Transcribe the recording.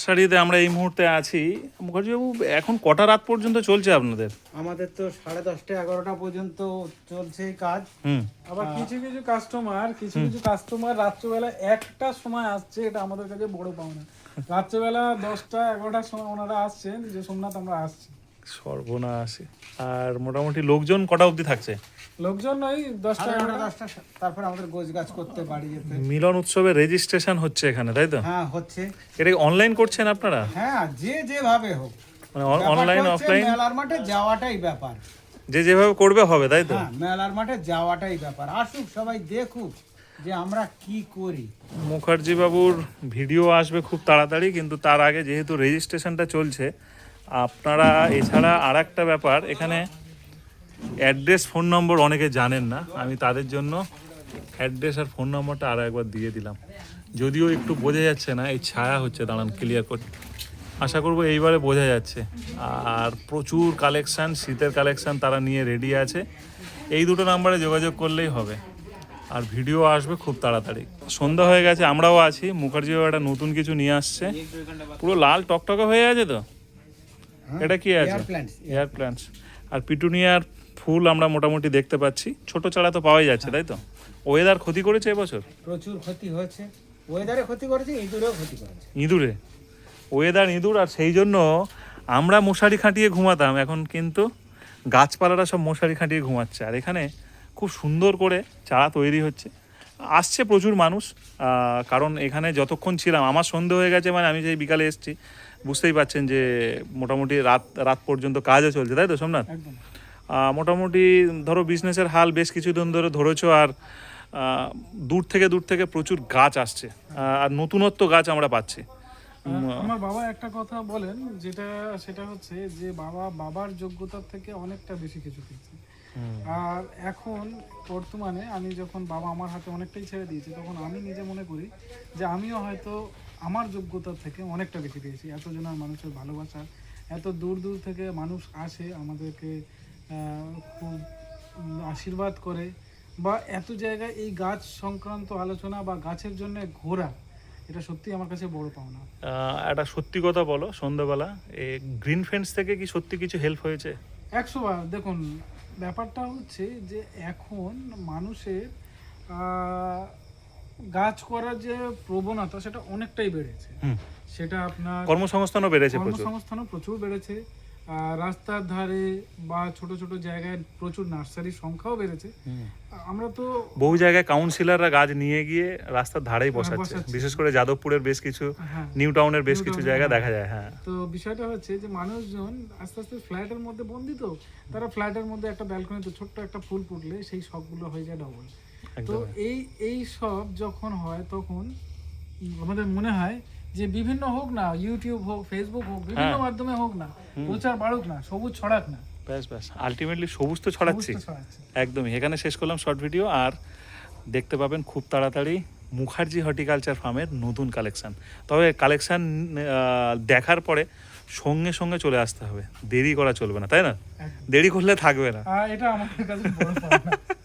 নার্সারিতে আমরা এই মুহূর্তে আছি। মুখার্জিবাবু এখন কটা রাত পর্যন্ত চলছে আপনাদের? আমাদের তো সাড়ে দশটা এগারোটা পর্যন্ত চলছে এই কাজ। হুম। আবার কিছু কিছু কাস্টমার কিছু কিছু কাস্টমার রাত্রেবেলা একটা সময় আসছে এটা আমাদের কাছে বড় পাওনা। রাত্রেবেলা দশটা এগারোটার সময় ওনারা আসছেন যে সোমনাথ আমরা আসছি। সর্বনাশে। আর মোটামুটি লোকজন কটা অবধি থাকছে? লোকজন ওই দশটা তারপর আমাদের গোছ গাছ করতে বাড়ি যেতে। মিলন উৎসবের রেজিস্ট্রেশন হচ্ছে এখানে তাই তো? হ্যাঁ হচ্ছে। এটা অনলাইন করছেন আপনারা? হ্যাঁ যে যেভাবে হোক। মানে অনলাইন অফলাইন মেলার মাঠে যাওয়াটাই ব্যাপার। যে যেভাবে করবে হবে তাই তো? হ্যাঁ মেলার মাঠে যাওয়াটাই ব্যাপার। আসুক সবাই দেখুক যে আমরা কি করি। মুখার্জি বাবুর ভিডিও আসবে খুব তাড়াতাড়ি কিন্তু তার আগে যেহেতু রেজিস্ট্রেশনটা চলছে আপনারা এছাড়া আর একটা ব্যাপার এখানে অ্যাড্রেস ফোন নম্বর অনেকে জানেন না আমি তাদের জন্য অ্যাড্রেস আর ফোন নম্বরটা আরও একবার দিয়ে দিলাম। যদিও একটু বোঝা যাচ্ছে না এই ছায়া হচ্ছে দাঁড়ান ক্লিয়ার করে। আশা করব এইবারে বোঝা যাচ্ছে। আর প্রচুর কালেকশান শীতের কালেকশান তারা নিয়ে রেডি আছে। এই দুটো নাম্বারে যোগাযোগ করলেই হবে। আর ভিডিও আসবে খুব তাড়াতাড়ি। সন্ধ্যা হয়ে গেছে আমরাও আছি। মুখার্জি বাবু একটা নতুন কিছু নিয়ে আসছে। পুরো লাল টকটকে হয়ে আছে তো? এটা কি আছে? এয়ার প্ল্যান্টস আর পিটুনিয়ার ফুল আমরা মোটামুটি দেখতে পাচ্ছি। ছোট চারা তো পাওয়াই যাচ্ছে তাই তো? ওয়েদার ক্ষতি করেছে এবছর? প্রচুর ক্ষতি হয়েছে। ওয়েদারে ক্ষতি করেছে ইঁদুরেও ক্ষতি করেছে। ইঁদুরে? ওয়েদার ইঁদুর আর সেই জন্য আমরা মশারি খাটিয়ে ঘুমাতাম। এখন কিন্তু গাছপালারা সব মশারি খাটিয়ে ঘুমাচ্ছে। আর এখানে খুব সুন্দর করে চারা তৈরি হচ্ছে। আসছে প্রচুর মানুষ কারণ এখানে যতক্ষণ ছিলাম আমার সন্ধে হয়ে গেছে মানে আমি যেই বিকালে এসেছি বুঝতেই পাচ্ছেন যে মোটামুটি রাত রাত পর্যন্ত কাজও চলছে তাই তো সোমনাথ? মোটামুটি ধরো বিজনেসের হাল বেশ কিছুদিন ধরে ধরেছো আর দূর থেকে দূর থেকে প্রচুর গাছ আসছে আর নতুনত্ব গাছ আমরা পাচ্ছি। আমার বাবা একটা কথা বলেন যেটা সেটা হচ্ছে যে বাবা বাবার যোগ্যতার থেকে অনেকটা বেশি কিছু পেয়েছে আর এখন বর্তমানে আমি যখন বাবা আমার হাতে অনেকটাই ছেড়ে দিয়েছে তখন আমি নিজে মনে করি যে আমিও হয়তো আমার যোগ্যতার থেকে অনেকটা বেশি পেয়েছি। এতজনের মানুষের ভালোবাসা এত দূর দূর থেকে মানুষ আসে আমাদেরকে খুব আশীর্বাদ করে বা এত জায়গায় এই গাছ সংক্রান্ত আলোচনা বা গাছের জন্য ঘোরা এটা সত্যি আমার কাছে বড় পাওনা। একটা সত্যি কথা বলো সন্ধ্যাবেলা এই গ্রিন ফ্রেন্ডস থেকে কি সত্যি কিছু হেল্প হয়েছে? একশো বার দেখুন ব্যাপারটা হচ্ছে যে এখন মানুষের গাছ করার যে প্রবণতা সেটা অনেকটাই বেড়েছে। সেটা আপনার কর্মসংস্থানও বেড়েছে কর্মসংস্থানও প্রচুর বেড়েছে। রাস্তার ধারে বা ছোট ছোট জায়গায় প্রচুর নার্সারির সংখ্যাও বেড়েছে। আমরা তো বহু জায়গায় কাউন্সিলররা গাছ নিয়ে গিয়ে রাস্তার ধারেই বসাচ্ছে। বসাচ্ছে। বিশেষ করে যাদবপুরের বেশ কিছু হ্যাঁ নিউ টাউনের বেশ কিছু জায়গা হ্যাঁ। দেখা যায় হ্যাঁ। তো বিষয়টা হচ্ছে যে মানুষজন আস্তে আস্তে ফ্ল্যাটের মধ্যে বন্দি তো তারা ফ্ল্যাটের মধ্যে একটা ব্যালকনিতে ছোট্ট একটা ফুল ফুটলে সেই সবগুলো হয়ে যায় ডবল তো এই এই সব যখন হয় তখন আমাদের মনে হয় যে বিভিন্ন হোক না ইউটিউব হোক ফেসবুক হোক বিভিন্ন হ্যাঁ। মাধ্যমে হোক না প্রচার বাড়ুক না সবুজ ছড়াক না। ব্যাস ব্যাস। আলটিমেটলি সবুজ তো ছড়াচ্ছি। একদমই। এখানে শেষ করলাম শর্ট ভিডিও আর দেখতে পাবেন খুব তাড়াতাড়ি মুখার্জি হর্টিকালচার ফার্মের নতুন কালেকশন তবে কালেকশন দেখার পরে সঙ্গে সঙ্গে চলে আসতে হবে। দেরি করা চলবে না তাই না? দেরি করলে থাকবে না। এটা আমাদের কাছে